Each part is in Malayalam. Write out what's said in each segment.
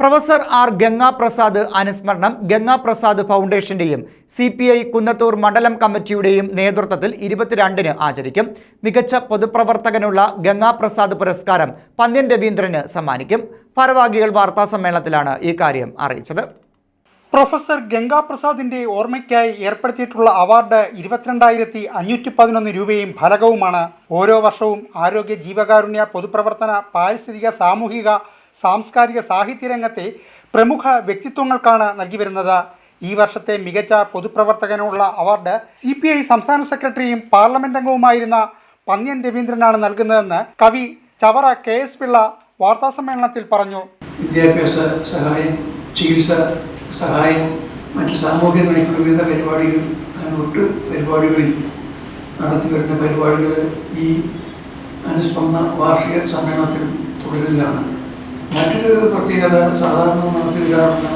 പ്രൊഫസർ ആർ ഗംഗാപ്രസാദ് അനുസ്മരണം ഗംഗാപ്രസാദ് ഫൗണ്ടേഷന്റെയും സി പി ഐ കുന്നത്തൂർ മണ്ഡലം കമ്മിറ്റിയുടെയും നേതൃത്വത്തിൽ ഇരുപത്തിരണ്ടിന് ആചരിക്കും. മികച്ച പൊതുപ്രവർത്തകനുള്ള ഗംഗാപ്രസാദ് പുരസ്കാരം പന്ന്യൻ രവീന്ദ്രന് സമ്മാനിക്കും. ഭാരവാഹികൾ വാർത്താസമ്മേളനത്തിലാണ് ഈ കാര്യം അറിയിച്ചത്. പ്രൊഫസർ ഗംഗാപ്രസാദിന്റെ ഓർമ്മയ്ക്കായി ഏർപ്പെടുത്തിയിട്ടുള്ള അവാർഡ് ഇരുപത്തിരണ്ടായിരത്തി അഞ്ഞൂറ്റി പതിനൊന്ന് രൂപയും ഫലകവുമാണ്. ഓരോ വർഷവും ആരോഗ്യ ജീവകാരുണ്യ പൊതുപ്രവർത്തന പാരിസ്ഥിതിക സാമൂഹിക സാംസ്കാരിക സാഹിത്യ രംഗത്തെ പ്രമുഖ വ്യക്തിത്വങ്ങൾക്കാണ് നൽകി വരുന്നത്. ഈ വർഷത്തെ മികച്ച പൊതുപ്രവർത്തകനുള്ള അവാർഡ് സി പി ഐ സംസ്ഥാന സെക്രട്ടറിയും പാർലമെന്റ് അംഗവുമായിരുന്ന പന്ന്യൻ രവീന്ദ്രനാണ് നൽകുന്നതെന്ന് കവി ചവറ കെ എസ് പിള്ള വാർത്താസമ്മേളനത്തിൽ പറഞ്ഞു. വിദ്യാഭ്യാസ സഹായം ചികിത്സ സഹായം മറ്റ് സാമൂഹ്യ നയങ്ങളുടെ വിവിധ പരിപാടികൾ ഒട്ട് പരിപാടികളിൽ നടത്തി വരുന്ന പരിപാടികൾ ഈ അനുസ്മരണ വാർഷിക സമ്മേളനത്തിൽ തുടരുന്നതാണ് മറ്റൊരു പ്രത്യേകത സാധാരണ നടത്തി വരാറുള്ള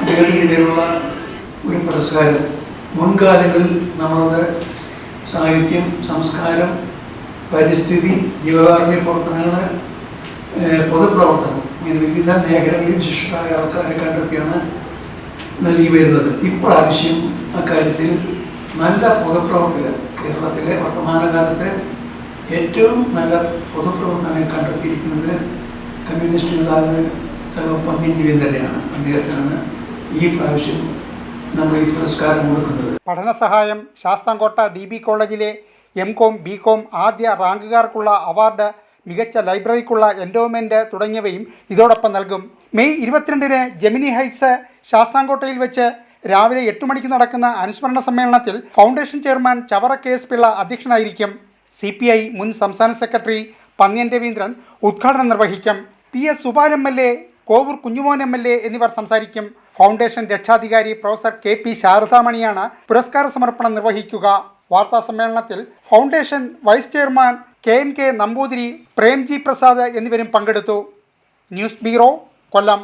അദ്ദേഹത്തിനിടയിലുള്ള ഒരു പുരസ്കാരം. മുൻകാലങ്ങളിൽ നമ്മളത് സാഹിത്യം സംസ്കാരം പരിസ്ഥിതി ജീവകാരുണ്യ പ്രവർത്തനങ്ങൾ പൊതുപ്രവർത്തനം ഇങ്ങനെ വിവിധ മേഖലകളിൽ ശിഷ്ടരായ ആൾക്കാരെ കണ്ടെത്തിയാണ് നൽകി വരുന്നത് ഇപ്രാവശ്യം അക്കാര്യത്തിൽ നല്ല പൊതുപ്രവർത്തകർ കേരളത്തിലെ വർത്തമാനകാലത്തെ ഏറ്റവും നല്ല പൊതുപ്രവർത്തനം കണ്ടെത്തിയിരിക്കുന്നത് കമ്മ്യൂണിസ്റ്റ് നേതാവ് സഹ രവീന്ദ്രനെയാണ് അദ്ദേഹത്തിനാണ് ഈ പ്രാവശ്യം നമ്മൾ ഈ പുരസ്കാരം കൊടുക്കുന്നത്. പഠനസഹായം ശാസ്താംകോട്ട ഡി ബി കോളേജിലെ എം കോം ബി കോം ആദ്യ റാങ്കുകാർക്കുള്ള അവാർഡ് മികച്ച ലൈബ്രറിക്കുള്ള എൻഡോമെന്റ് തുടങ്ങിയവയും ഇതോടൊപ്പം നൽകും. മെയ് ഇരുപത്തിരണ്ടിന് ജെമിനി ഹൈറ്റ്സ് ശാസ്താംകോട്ടയിൽ വെച്ച് രാവിലെ എട്ട് മണിക്ക് നടക്കുന്ന അനുസ്മരണ സമ്മേളനത്തിൽ foundation chairman Chavara K S Pillai അധ്യക്ഷനായിരിക്കും. സി പി ഐ മുൻ സംസ്ഥാന സെക്രട്ടറി പന്ന്യൻ രവീന്ദ്രൻ ഉദ്ഘാടനം നിർവഹിക്കും. P S Suban M L A Kovoor Kunjumon M L A എന്നിവർ സംസാരിക്കും. ഫൗണ്ടേഷൻ രക്ഷാധികാരി പ്രൊഫസർ കെ പി ശാരദാമണിയാണ് പുരസ്കാര സമർപ്പണം നിർവഹിക്കുക. വാർത്താ സമ്മേളനത്തിൽ foundation vice chairman K N K Namboothiri Premji Prasad എന്നിവരും പങ്കെടുത്തു. News bureau Kollam.